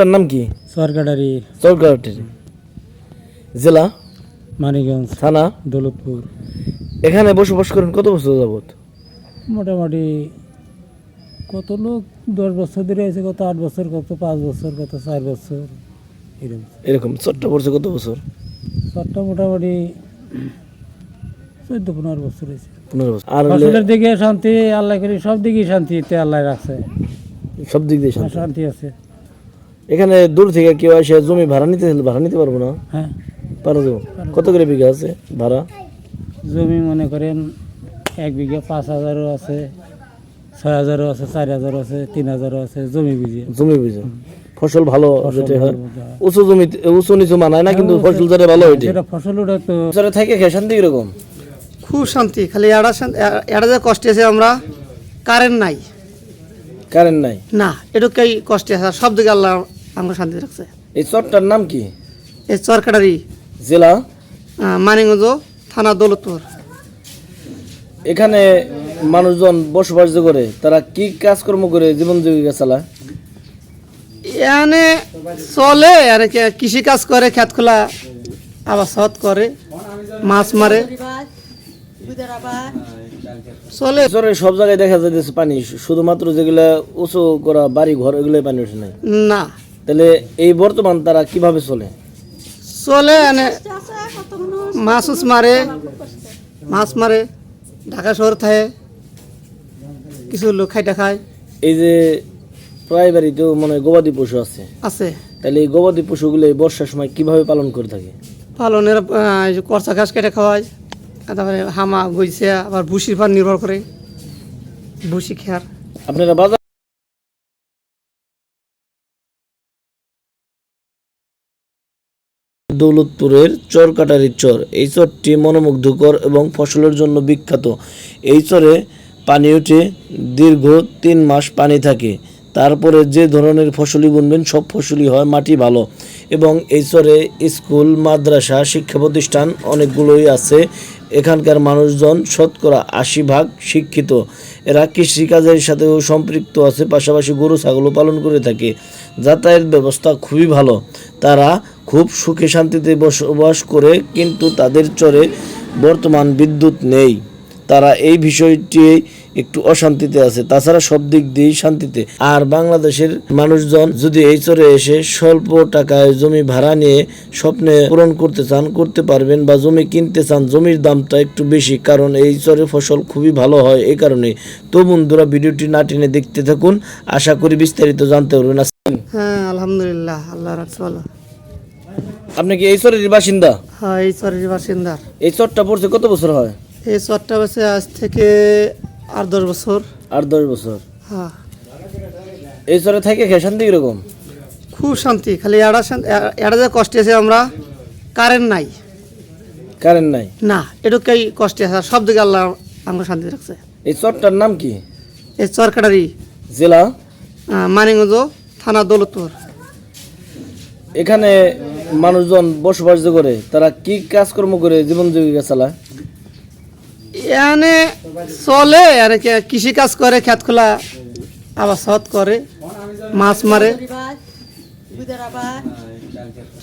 চরটার নাম কি? সরকারি চরকাটি জেলা? মানিগঞ্জ থানা? দৌলতপুর। এখানে বসবাস করেন কত বছর যাবত মোটামুটি কত লোক দশ বছর ধরে আছে কত আট বছর কত পাঁচ বছর কত চার বছর এরকম। এরকম চরটা পড়ছে কত বছর? সবটা মোটামুটি চোদ্দ পনেরো বছর হয়েছে। পনেরো বছর। আর ফসলের দিকে শান্তি আল্লাহ করি সব দিকেই শান্তিতে আল্লাহ রাখছে। সব দিক দিয়ে শান্তি। শান্তি আছে। এখানে দূর থেকে কেউ এসে জমি ভাড়া নিতে ভাড়া নিতে পারব না? হ্যাঁ। পারো যাব। কত করে বিঘা আছে ভাড়া? জমি মনে করেন এক বিঘা পাঁচ হাজারও আছে ছয় হাজারও আছে চার হাজারও আছে তিন হাজারও আছে জমি বুঝিয়ে জমি বুঝে। ফসল ভালো যেটা হয়। বোঝা হয়। উঁচু জমি উঁচু নিচু মানায় না কিন্তু ফসল যারা ভালো ওইটি সেটা ফসল ওটা তো বছরে থাকে খেয়ে শান্তি কীরকম? খুব শান্তি খালি এড়া শান্তি এড়া যে কষ্টে আছে আমরা কারেন্ট নাই। কারেন্ট নাই। না এটুকাই কষ্টে আছে সব দিকে আল্লাহ আমাকে শান্তি রাখছে। এই চরটার নাম কি? এই চরকাটারি জেলা? মানিগঞ্জ থানা দৌলতপুর। এখানে মানুষজন বসবাস যে করে তারা কি কাজকর্ম করে জীবন জীবিকা চালায়? এখানে চলে আর কৃষি কাজ করে খেত খোলা আবার সৎ করে মাছ মারে। চলে। চরে সব জায়গায় দেখা যাইতেছে পানি শুধুমাত্র যেগুলা উঁচু করা বাড়ি ঘর এগুলোই পানি ওঠে নাই? না। তাহলে এই বর্তমান তারা কীভাবে চলে? চলে এনে মাছ উছ মারে মাছ মারে ঢাকা শহর থাকে কিছু লোক খাইটা খায়। এই যে প্রায় বাড়িতেও মনে গবাদি পশু আছে। আছে। তাহলে এই গবাদি পশুগুলো এই বর্ষার সময় কীভাবে পালন করে থাকে? পালনের করচা ঘাস কেটে খাওয়ায় তারপরে হামা গইছে আবার ভুসির পার নির্ভর করে। ভুসি খেয়ার। আপনারা বাজার দৌলতপুরের চর কাটারির চর। এই চরটি মনোমুগ্ধকর এবং ফসলের জন্য বিখ্যাত। এই চরে পানি উঠে দীর্ঘ তিন মাস পানি থাকে। তারপরে যে ধরনের ফসলই বুনবেন, সব ফসলই হয় মাটি ভালো। এবং এই চরে স্কুল, মাদ্রাসা শিক্ষা প্রতিষ্ঠান অনেকগুলোই আছে। এখানকার মানুষজন শতকরা আশি ভাগ শিক্ষিত। এরা কৃষিকাজের সাথেও সম্পৃক্ত আছে, পাশাপাশি গরু, ছাগলও পালন করে থাকে। যাতায়াত ব্যবস্থা খুবই ভালো। তারা খুব সুখে শান্তিতে বসবাস করে, কিন্তু তাদের চরে বর্তমান বিদ্যুৎ নেই। তারা এই বিষয়টি একটু অশান্তিতে আছে। তাছাড়া সব দিক দিয়েই শান্তিতে। আর বাংলাদেশের মানুষজন যদি এই চরে এসে স্বল্প টাকায় জমি ভাড়া নিয়ে স্বপ্নে পূরণ করতে চান, করতে পারবেন বা জমি কিনতে চান, জমির দামটা একটু বেশি, কারণ এই চরে ফসল খুবই ভালো হয় এই কারণে। তো বন্ধুরা, ভিডিওটি না টেনে দেখতে থাকুন। আশা করি বিস্তারিত জানতে পারবেন। হ্যাঁ আলহামদুলিল্লাহ আল্লাহ রাখছে আপনি কি এই চরের বাসিন্দা? হ্যাঁ এই চরের বাসিন্দার এই চরটা পড়ছে কত বছর হয়? এই চরটা বেছে আজ থেকে আট দশ বছর। আট দশ বছর। হ্যাঁ। এই চরে থাকে খেয়ে শান্তি কীরকম? খুব শান্তি খালি এড়া শান্তি এড়া যে কষ্টে আছে আমরা কারেন্ট নাই। কারেন্ট নাই? না এটুকাই কষ্টে আছে সব দিকে আল্লাহ আমাকে শান্তি রাখছে। এই চরটার নাম কি? এই চরকাটারি জেলা? মানিগঞ্জ থানা দৌলতপুর। এখানে মানুষজন বসবাস যে করে তারা কি কাজকর্ম করে জীবন জীবিকা চালায় এখানে চলে আর কৃষি কাজ করে খেত খোলা আবার সৎ করে মাছ মারে।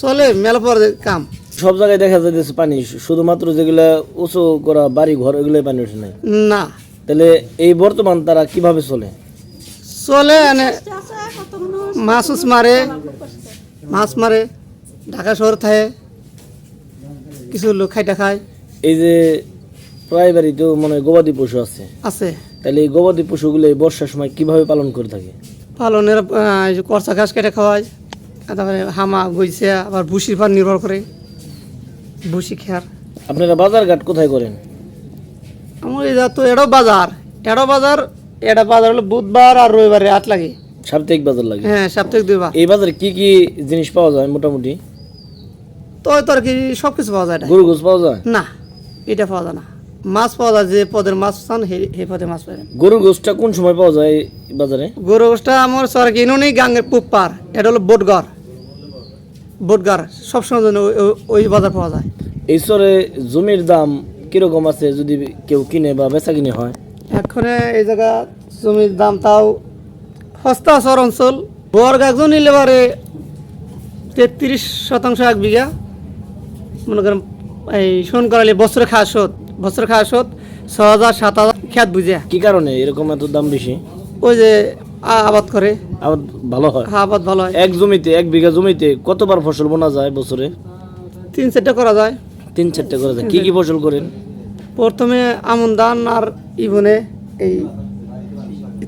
চলে মেলা পর কাম। সব জায়গায় দেখা যাইতেছে পানি শুধুমাত্র যেগুলা উঁচু করা বাড়ি ঘর এগুলোই পানি ওঠে নাই। না। তাহলে এই বর্তমান তারা কীভাবে চলে? চলে এনে মাছ মারে মাছ মারে। ঢাকা শহর থাকে কিছু লোক খাইটা খায়। এই যে প্রায় বাড়িতেও মনে হয় গবাদি পশু আছে। আছে। তাহলে এই গবাদি পশুগুলো এই বর্ষার সময় কীভাবে পালন করে থাকে? পালনের করচা ঘাস কেটে খাওয়ায় তারপরে হামা গইছে আবার ভুসির পার নির্ভর করে। ভুসি খেয়ার। আপনারা বাজার ঘাট কোথায় করেন? আমার এই তো এটাও বাজার। এটাও বাজার এটা বাজার হলো বুধবার আর রবিবারে আট লাগে। সাপ্তাহিক বাজার লাগে? হ্যাঁ সাপ্তাহিক দুইবার। এই বাজারে কি কি জিনিস পাওয়া যায় মোটামুটি? তো তোর কি সব কিছু পাওয়া যায় এটা গরু গোস পাওয়া যায়? না এটা পাওয়া যায় না। মাছ পাওয়া যায় যে পদের মাছ চান সেই পদে মাছ পাবেন। গরুর গোসটা কোন সময় পাওয়া যায় বাজারে? গরু গোষ্ঠটা আমার সর কিনুনি গাঙ্গের পুপার এটা হলো বোটগড় বোটগড় সবসময় জন্য ওই- বাজার পাওয়া যায়। এই চরে জমির দাম কীরকম আছে যদি কেউ কিনে বা বেচা কিনে হয়? এক্ষণে এই জায়গা জমির দাম তাও সস্তা শহর অঞ্চল বর্গ একজন নিলে পারে তেত্রিশ শতাংশ এক বিঘা। মনে করেন এই শোন করালে বছরে খাওয়া শোধ বছর খাওয়া শোধ ছ হাজার সাত হাজার খ্যাত বুঝে। কি কারণে এরকম এত দাম বেশি? ওই যে আবাদ করে। আবাদ ভালো হয়? হ্যাঁ আবাদ ভালো হয়। এক জমিতে এক বিঘা জমিতে কতবার ফসল বোনা যায় বছরে? তিন চারটা করা যায়। তিন চারটে করা যায়। কি কি ফসল করেন? প্রথমে আমন ধান আর ই বনে এই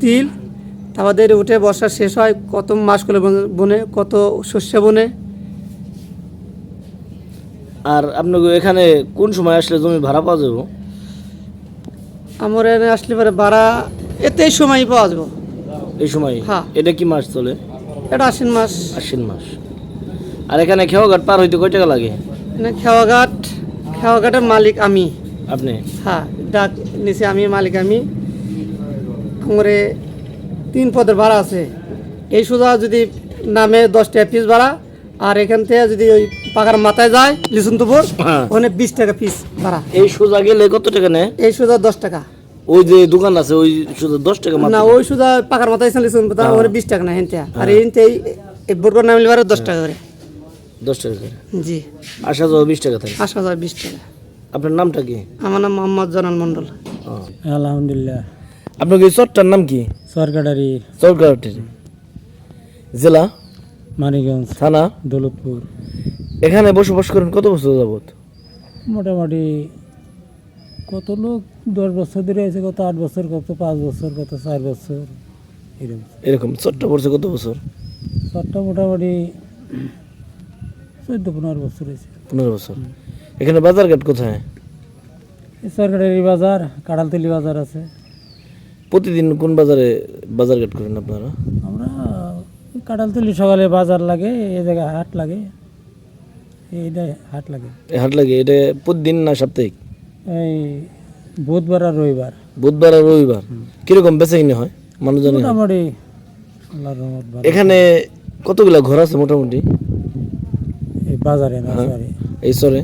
তিল। তারপরে উঠে বর্ষা শেষ হয় কত মাস করে বনে- বনে কত শস্য বনে। আর আপনাকে এখানে কোন সময় আসলে জমি ভাড়া পাওয়া যাবে? আমার এখানে আসলে পরে ভাড়া এতে এই সময়ই পাওয়া যাবে। এই সময়? হ্যাঁ। এটা কি মাস চলে? এটা আশ্বিন মাস। আশ্বিন মাস। আর এখানে খেওয়াঘাট পার হইতে কয় টাকা লাগে? মানে খেওয়াঘাট খেওয়াঘাটের মালিক আমি। আপনি? হ্যাঁ ডাক নিচে আমি মালিক আমি। আমার তিন পদের ভাড়া আছে। এই সোজা যদি নামে দশ টাকা পিস ভাড়া আর এখান থেকে যদি ওই পাকার মাথায় যায় লিসুনতুপুর হ্যাঁ। ওখানে বিশ টাকা পিস ভাড়া। এই সোজা গেলে কত টাকা নেয়? এই সোজা দশ টাকা। ওই যে দোকান আছে ওই সোজা দশ টাকা না ওই সোজা পাকার মাথায় লিসুনপুর ওখানে বিশ টাকা না হেনতে আর হেনতে এই বোরগর নামলে বারে দশ টাকা করে। দশ টাকা করে। জি। আসা যাওয়া বিশ টাকা থাকে। আসা যায় বিশ টাকা। আপনার নামটা কি? আমার নাম মোহাম্মদ জানান মণ্ডল। ও। আলহামদুলিল্লাহ। আপনার এই চরটার নাম কি? সরকারি চরকাটি জেলা? মানিগঞ্জ থানা? দৌলতপুর। এখানে বসবাস করেন কত বছর যাবত মোটামুটি কত লোক দশ বছর ধরে আছে কত আট বছর কত পাঁচ বছর কত চার বছর এরকম। এরকম পড়ছে কত বছর? সবটা মোটামুটি চোদ্দ পনেরো বছর হয়েছে। পনেরো বছর। এখানে বাজার ঘাট কোথায় সরকারি বাজার কাড়ালতলি বাজার আছে। প্রতিদিন কোন বাজারে বাজার ঘাট করেন আপনারা? কাঁঠালতলি সকালে বাজার লাগে এই জায়গায় হাট লাগে। এইটা হাট লাগে। এই হাট লাগে এটা প্রতিদিন না সাপ্তাহিক? এই বুধবার আর রবিবার। বুধবার আর রবিবার? কীরকম বেচা কিনে হয়? মানুষজন মোটামুটি আল্লাহর রহমত ভালো। এখানে কতগুলা ঘর আছে মোটামুটি? এই বাজারে না সরি। এই চরে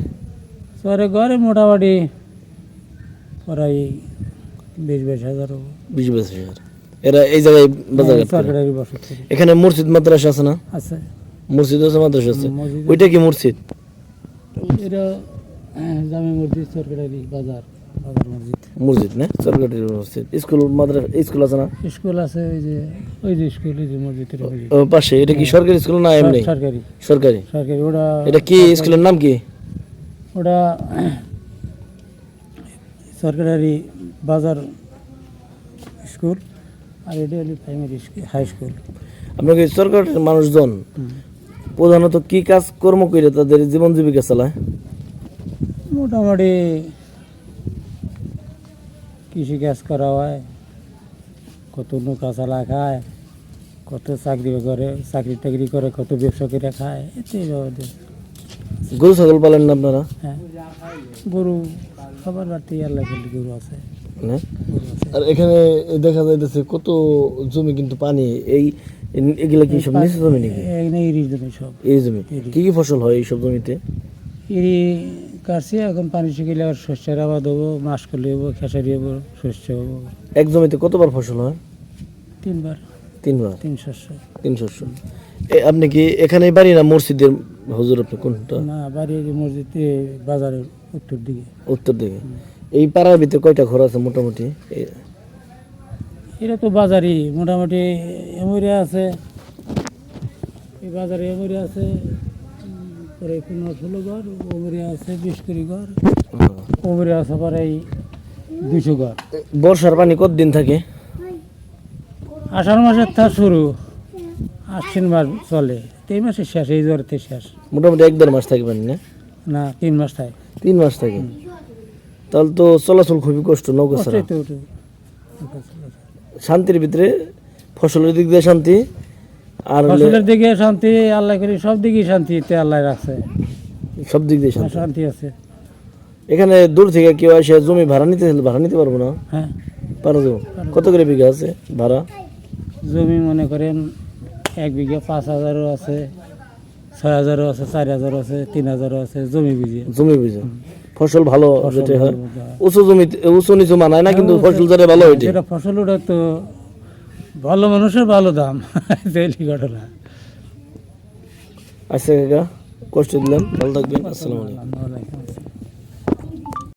সরে ঘরে মোটামুটি প্রায় বিশ বাইশ হাজার। হবে। বিশ বাইশ হাজার। এরা এই জায়গায় বাজার করে। এখানে মসজিদ মাদ্রাসা আছে না? আছে। মসজিদ আছে মাদ্রাসা আছে? ওইটা কি মসজিদ? এটা জামে মসজিদ সরকারি বাজার মসজিদ। মসজিদ না? সরকারি মসজিদ। স্কুল মাদ্রাসা স্কুল আছে না? স্কুল আছে ওই যে ওই যে স্কুল ওই যে মসজিদের পাশে। এটা কি সরকারি স্কুল না এমনি? সরকারি। সরকারি। সরকারি ওটা এটা কি স্কুলের নাম কি? ওটা সরকারি বাজার স্কুল। আর এটা হলো প্রাইমারি স্কুল হাই স্কুল আপনাকে সরকারের মানুষজন প্রধানত কি কাজ কর্ম করে তাদের জীবন জীবিকা চালায়? মোটামুটি কৃষি কাজ করা হয় কত নৌকা চালা খায় কত চাকরি করে চাকরি টাকরি করে কত ব্যবসা করে খায় এতে গরু ছাগল পালেন না আপনারা? হ্যাঁ। গরু সবার বাড়িতে আল্লাহ করলে গরু আছে? গরু আছে আর এখানে দেখা যাইতেছে কত জমি কিন্তু পানি এই এগুলা কি সব নিচু জমি নাকি? এখানে জমি সব। এই জমি। কি কি ফসল হয় এইসব জমিতে? ইরি কাটছি এখন পানি শুকিয়ে আবার শস্যের আবাদ হব মাস করলে হব খেসারি হব শস্য হব। এক জমিতে কতবার ফসল হয়? তিনবার। তিনবার? তিন শস্য। তিন শস্য। এ, আপনি কি এখানেই বাড়ি না মসজিদের? হুজুর আপনি কোনটা? না বাড়ি মসজিদে বাজারের উত্তর দিকে। উত্তর দিকে। এই পাড়ার ভিতরে কয়টা ঘর আছে মোটামুটি? এটা তো বাজারই মোটামুটি এমরিয়া আছে। এই বাজারে এমরিয়া আছে পরে পনেরো ষোলো ঘর ওমরিয়া আছে বিশ কুড়ি ঘর ওমরিয়া আছে পরে এই দুশো ঘর। বর্ষার পানি কতদিন থাকে? আষাঢ় মাসের তা শুরু আশ্বিন মাস চলে এই মাসের শেষ এই জ্বরতে শেষ। মোটামুটি এক দেড় মাস থাকে পানি না? না তিন মাস থাকে। তিন মাস থাকে। তাহলে তো চলাচল খুবই কষ্ট নৌকা ছাড়া। শান্তির ভিতরে ফসলের দিক দিয়ে শান্তি আর ফসলের দিকে শান্তি আল্লাহ করি সব দিকেই শান্তিতে আল্লাহ রাখছে। সব দিক দিয়ে শান্তি। শান্তি আছে। এখানে দূর থেকে কেউ এসে জমি ভাড়া নিতে ভাড়া নিতে পারব না? হ্যাঁ। পারো তো? কত করে বিঘা আছে ভাড়া? জমি মনে করেন এক বিঘা পাঁচ হাজারও আছে ছয় হাজারও আছে চার হাজারও আছে তিন হাজারও আছে জমি বুঝিয়ে জমি বুঝে ফসল ভালো যেটা হয়। উঁচু জমি উঁচু নিচু মানায় না কিন্তু ফসল যেটা ভালো ওইটা যেটা ফসল ওটা তো ভালো মানুষের ভালো দাম। ডেলি ঘটনা। আচ্ছা কাকা কষ্ট দিলাম। ভালো থাকবেন। আসসালামু আলাইকুম।